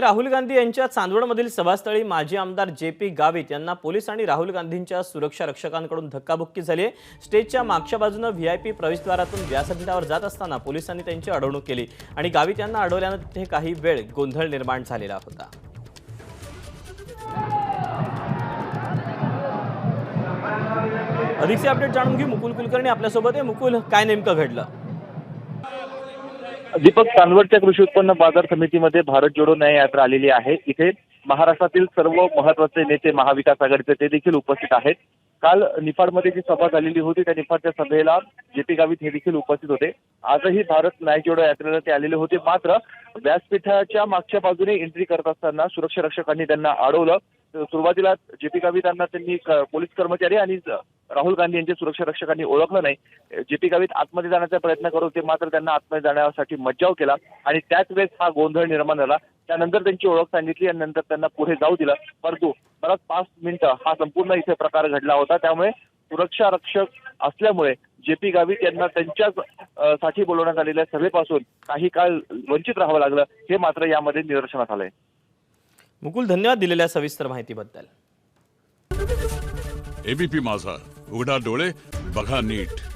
राहुल गांधी यांच्या चांदवडमधील सभास्थळी माजी आमदार जे पी गावित यांना पोलीस आणि राहुल गांधींच्या सुरक्षा रक्षकांकडून धक्काबुक्की झाली आहे. स्टेजच्या मागच्या बाजूनं व्ही आय पी प्रवेशद्वारातून व्यासपीठावर जात असताना पोलिसांनी त्यांची अडवणूक केली आणि गावित यांना अडवल्यानं तिथे काही वेळ गोंधळ निर्माण झालेला होता. अधिकचे अपडेट जाणून घेऊ. मुकुल कुलकर्णी आपल्यासोबत आहे. मुकुल काय नेमकं घडलं? दीपक कानवडच्या कृषी उत्पन्न बाजार समितीमध्ये भारत जोडो न्याय यात्रा आलेली आहे. इथे महाराष्ट्रातील सर्व महत्त्वाचे नेते महाविकास आघाडीचे ते देखील उपस्थित आहेत. काल निफाडमध्ये जी सभा झालेली होती त्या निफाडच्या सभेला जे पी गावित हे देखील उपस्थित होते. आजही भारत न्याय जोडो यात्रेला ते आलेले होते. मात्र व्यासपीठाच्या मागच्या बाजूने एंट्री करत असताना सुरक्षा रक्षकांनी त्यांना अडवलं. सुरुवातीला जे पी गावित त्यांनी पोलीस कर्मचारी आणि राहुल गांधी यांचे सुरक्षा रक्षकांनी ओळखलं नाही. जे पी गावित आतमध्ये जाण्याचा प्रयत्न करत होते मात्र त्यांना आतमध्ये जाण्यासाठी मज्जाव केला आणि त्याच वेळेस हा गोंधळ निर्माण झाला. त्यानंतर त्यांची ओळख सांगितली आणि नंतर त्यांना पुढे जाऊ दिलं. परंतु परत पाच मिनिटं हा संपूर्ण इथे प्रकार घडला होता. त्यामुळे सुरक्षा रक्षक असल्यामुळे जे पी गावित यांना त्यांच्याच साठी बोलवण्यात आलेल्या सभेपासून काही काळ वंचित राहावं लागलं हे मात्र यामध्ये निदर्शनास आलंय. मुकुल धन्यवाद दिलेल्या सविस्तर माहितीबद्दल. एबीपी माझा. उघडा डोळे बघा नीट.